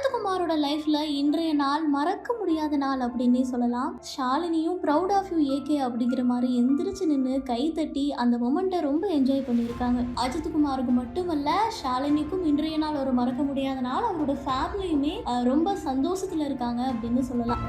அனந்தகுமாரோட லைஃப்ல இன்றைய நாள் மறக்க முடியாத நாள் அப்படின்னே சொல்லலாம். ஷாலினியும் ப்ரௌட் ஆஃப் யூ ஏகே அப்படிங்கிற மாதிரி எந்திரிச்சு நின்று கை தட்டி அந்த மொமெண்ட்டை ரொம்ப என்ஜாய் பண்ணியிருக்காங்க. அஜித்குமாருக்கு மட்டுமல்ல ஷாலினிக்கும் இன்றைய நாள் ஒரு மறக்க முடியாத நாள். அவரோட ஃபேமிலியுமே ரொம்ப சந்தோஷத்துல இருக்காங்க அப்படின்னு சொல்லலாம்.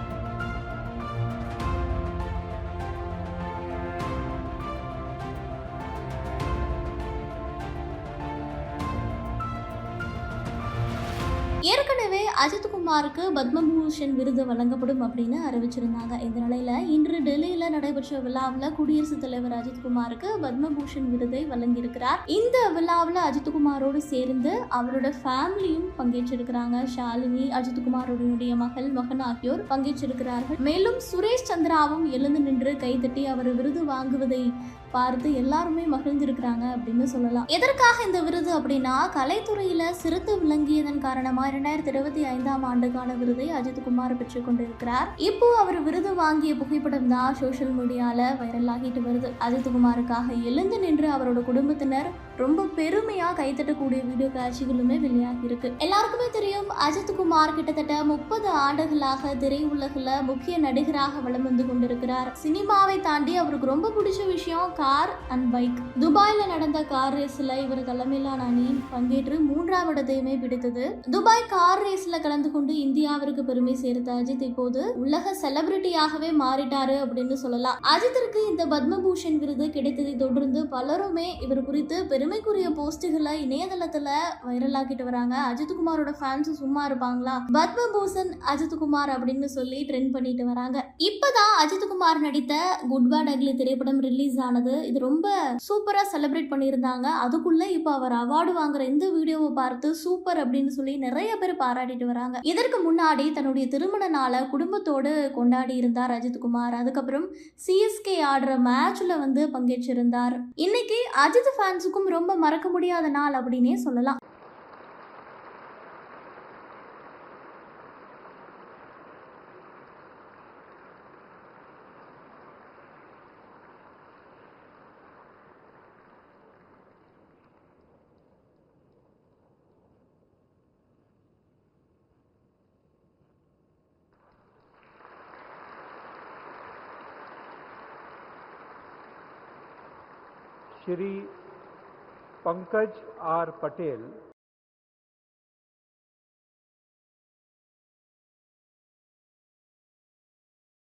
ஏற்கனவே அஜித்குமாருக்கு பத்மபூஷன் விருது வழங்கப்படும் அப்படின்னு அறிவிச்சிருந்தாங்க. இந்த நிலையில இன்று டெல்லியில நடைபெற்ற விழாவில் குடியரசுத் தலைவர் அஜித்குமாருக்கு பத்மபூஷன் விருதை வழங்கியிருக்கிறார். இந்த விழாவில் அஜித்குமாரோடு சேர்ந்து அவரோட ஃபேமிலியும் பங்கேற்றிருக்கிறாங்க. ஷாலினி அஜித்குமாரோடைய மகள் மகன் ஆகியோர் பங்கேற்றிருக்கிறார்கள். மேலும் சுரேஷ் சந்திராவும் எழுந்து நின்று கைதட்டி அவர் விருது வாங்குவதை பார்த்து எல்லாருமே மகிழ்ந்திருக்கிறாங்க அப்படின்னு சொல்லலாம். எதற்காக இந்த விருது அப்படின்னா கலைத்துறையில சிறந்து விளங்கியதன் காரணமா இரண்டாயிரத்தி இருபத்தி ஐந்தாம் ஆண்டுக்கான விருதை அஜித் குமார் பெற்றுக் கொண்டிருக்கிறார். இப்போ அவர் விருது வாங்கிய புகைப்படம் தான் சோசியல் மீடியால வைரல் ஆகிட்டு வருது. அஜித்குமாருக்காக எழுந்து நின்று அவரோட குடும்பத்தினர் ரொம்ப பெருமையா கைத்தட்டக்கூடிய வீடியோ காட்சிகளுமே வெளியாகி இருக்கு. எல்லாருக்குமே தெரியும் அஜித்குமார் கிட்டத்தட்ட முப்பது ஆண்டுகளாக திரையுலகில் முக்கிய நடிகராக வளம் வந்து கொண்டிருக்கிறார். சினிமாவை தாண்டி அவருக்கு ரொம்ப பிடிச்ச விஷயம் கார் அண்ட் பைக் துபாயில நடந்த கார் ரேஸ்ல இவர் தலைமையிலான அணி பங்கேற்று மூன்றாம் இடத்தையுமே பிடித்தது. துபாய் கார் ரேஸ்ல கலந்து கொண்டு இந்தியாவிற்கு பெருமை சேர்த்த அஜித் இப்போது உலக செலிபிரிட்டியாகவே மாறிட்டாரு அப்படின்னு சொல்லலாம். அஜித்திற்கு இந்த பத்மபூஷன் விருது கிடைத்ததை தொடர்ந்து பலருமே இவர் குறித்து பெருமைக்குரிய போஸ்டுகளை இணையதளத்துல வைரல் ஆக்கிட்டு வராங்க. அஜித்குமாரோட ஃபேன்ஸ் சும்மா இருப்பாங்களா? பத்மபூஷன் அஜித்குமார் அப்படின்னு சொல்லி ட்ரெண்ட் பண்ணிட்டு வராங்க. இப்பதான் அஜித்குமார் நடித்த குட் பேட் அக்லி திரைப்படம் ரிலீஸ் ஆனது. இது ரொம்ப சூப்பரா செலிப்ரேட் பண்ணியிருந்தாங்க. அதுக்குள்ள இப்போ அவர் அவார்டு வாங்குற இந்த வீடியோவை பார்த்து சூப்பர் அப்படின்னு சொல்லி நிறைய பேர் பாராட்டிட்டு வராங்க இதற்கு முன்னாடி தன்னுடைய திருமண நாளை குடும்பத்தோடு கொண்டாடி இருந்தார் அஜித்குமார் அதுக்கப்புறம் சிஎஸ்கே ஆடுற மேட்ச்ல வந்து பங்கேற்றிருந்தார். இன்னைக்கு அஜித் ஃபேன்ஸுக்கும் ரொம்ப மறக்க முடியாத நாள் அப்படின்னே சொல்லலாம். श्री पंकज आर पटेल